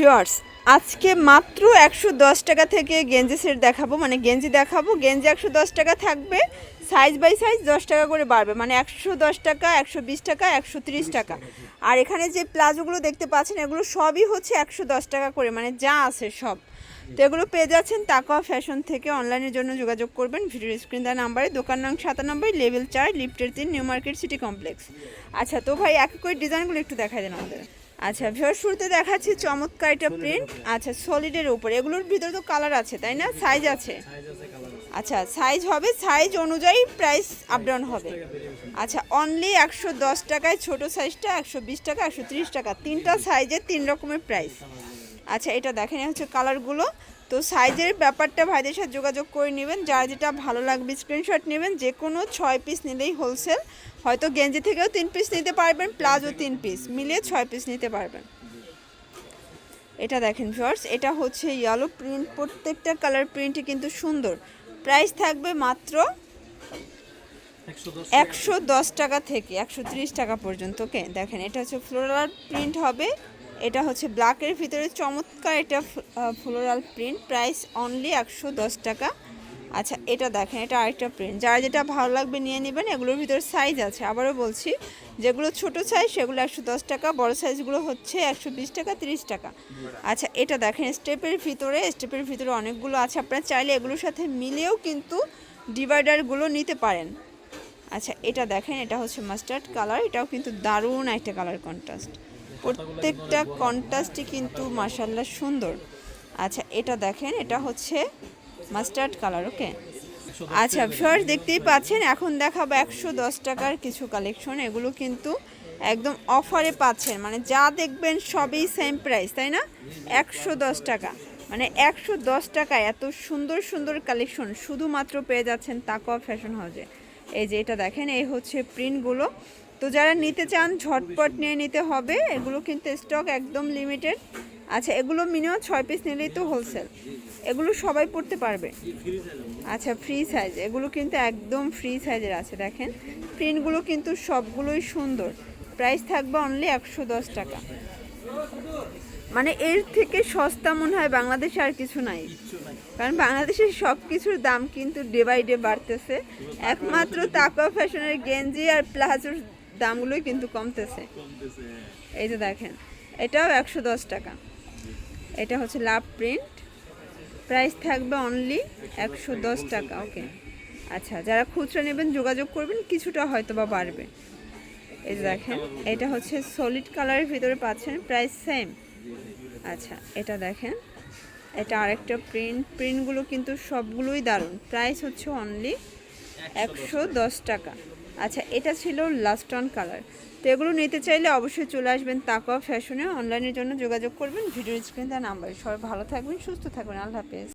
Viewers, আজকে মাত্র একশো দশ টাকা থেকে গেঞ্জি সেট দেখাবো মানে গেঞ্জি দেখাবো। গেঞ্জি একশো দশ টাকা থাকবে, সাইজ বাই সাইজ দশ টাকা করে বাড়বে মানে একশো দশ টাকা, একশো বিশ টাকা, একশো তিরিশ টাকা। আর এখানে যে প্লাজোগুলো দেখতে পাচ্ছেন, এগুলো সবই হচ্ছে একশো দশ টাকা করে মানে যা আছে সব। তো এগুলো পেয়ে যাচ্ছেন তাকওয়া ফ্যাশন থেকে। অনলাইনের জন্য যোগাযোগ করবেন ভিডিও স্ক্রিন দেওয়া নাম্বারে, দোকান নং সাতানব্বই, লেভেল চার, লিফটের তিন, নিউ মার্কেট সিটি কমপ্লেক্স। আচ্ছা তো ভাই এক করে ডিজাইনগুলো একটু দেখাই দেন আমাদের। আচ্ছা ভিওর শুরুতে দেখাচ্ছি চমৎকার এটা প্রিন্ট আচ্ছা সলিডের উপর। এগুলোর ভিতরে তো কালার আছে তাই না? সাইজ আছে। আচ্ছা সাইজ হবে সাইজ অনুযায়ী প্রাইস আপডাউন হবে। আচ্ছা অনলি একশো দশ টাকায় ছোট সাইজটা একশো বিশ টাকা একশো তিরিশ টাকা। তিনটা সাইজের তিন রকমের প্রাইস আচ্ছা এটা দেখেন হচ্ছে কালারগুলো তো সাইজের ব্যাপারটা ভাইদের সাথে যোগাযোগ করে নেবেন। যার যেটা ভালো লাগবে স্ক্রিনশট নেবেন। যে কোনো ছয় পিস নিলেই হোলসেল হয়তো গেঞ্জি থেকেও তিন পিস নিতে পারবেন প্লাজো তিন পিস মিলিয়ে ছয় পিস নিতে পারবেন। এটা দেখেন ভিউয়ার্স এটা হচ্ছে ইয়েলো প্রিন্ট প্রত্যেকটা কালার প্রিন্টই কিন্তু সুন্দর। প্রাইস থাকবে মাত্র একশো দশ টাকা। থেকে একশো ত্রিশ টাকা পর্যন্ত। ওকে দেখেন এটা হচ্ছে ফ্লোরাল প্রিন্ট হবে। এটা হচ্ছে ব্ল্যাকের ভিতরে চমৎকার এটা ফ্লোরাল প্রিন্ট প্রাইস অনলি একশো দশ টাকা। আচ্ছা এটা দেখেন, এটা আরেকটা প্রিন্ট যার যেটা ভালো লাগবে নিয়ে নেবেন, এগুলোর ভিতরে সাইজ আছে। আবারও বলছি, যেগুলো ছোট সাইজ সেগুলো একশো দশ টাকা, বড় সাইজগুলো হচ্ছে একশো বিশ টাকা, তিরিশ টাকা। আচ্ছা এটা দেখেন স্টেপের ভিতরে স্টেপের ভিতরে অনেকগুলো আছে। আপনারা চাইলে এগুলোর সাথে মিলেও কিন্তু ডিভাইডারগুলো নিতে পারেন। আচ্ছা এটা দেখেন, এটা হচ্ছে মাস্টার্ড কালার এটাও কিন্তু দারুণ একটা কালার কন্ট্রাস্ট প্রত্যেকটা কন্ট্রাস্টই কিন্তু মাসাল্লাহ সুন্দর। আচ্ছা এটা দেখেন, এটা হচ্ছে মাস্টার্ড কালার ওকে আচ্ছা ফার্স্ট দেখতেই পাচ্ছেন, এখন দেখাবো একশো দশ টাকার কিছু কালেকশন এগুলো কিন্তু একদম অফারে পাচ্ছেন। মানে যা দেখবেন সবই সেম প্রাইস তাই না? একশো দশ টাকা। মানে একশো দশ টাকায় এত সুন্দর সুন্দর কালেকশন শুধুমাত্র পেয়ে যাচ্ছেন তাকওয়া ফ্যাশন হাউসে এই যে এটা দেখেন, এই হচ্ছে প্রিন্টগুলো তো যারা নিতে চান, ঝটপট নিয়ে নিতে হবে। এগুলো কিন্তু স্টক একদম লিমিটেড আচ্ছা এগুলো মিনিমাম ছয় পিস নিলেই তো হোলসেল এগুলো সবাই পড়তে পারবে। আচ্ছা ফ্রি সাইজ এগুলো কিন্তু একদম ফ্রি সাইজের আছে, দেখেন। প্রিন্টগুলো কিন্তু সবগুলোই সুন্দর। প্রাইস থাকবে অনলি একশো দশ টাকা। মানে এর থেকে সস্তা মনে হয় বাংলাদেশে আর কিছু নাই। কারণ বাংলাদেশের সব কিছুর দাম কিন্তু ডে বাই ডে বাড়তেছে। একমাত্র তাকওয়া ফ্যাশনের গেঞ্জি আর প্লাজোর দামগুলোই কিন্তু কমতেছে। এই যে দেখেন এটাও একশো দশ টাকা। এটা হচ্ছে লাভ প্রিন্ট। প্রাইস থাকবে অনলি একশো দশ টাকা ওকে আচ্ছা যারা খুচরা নেবেন যোগাযোগ করবেন কিছুটা হয়তো বা বাড়বে। এই যে দেখেন এটা হচ্ছে সলিড কালারের ভিতরে পাচ্ছেন প্রাইস সেম আচ্ছা এটা দেখেন এটা আরেকটা প্রিন্ট প্রিন্টগুলো কিন্তু সবগুলোই দারুণ। প্রাইস হচ্ছে অনলি একশো দশ টাকা। আচ্ছা এটা ছিল লাস্ট কালার তো এগুলো নিতে চাইলে অবশ্যই চলে আসবেন তাকওয়া ফ্যাশনে অনলাইনের জন্য যোগাযোগ করবেন, ভিডিও স্ক্রিন তার নাম্বার সবাই ভালো থাকবেন, সুস্থ থাকবেন। আল্লাহ হাফেজ।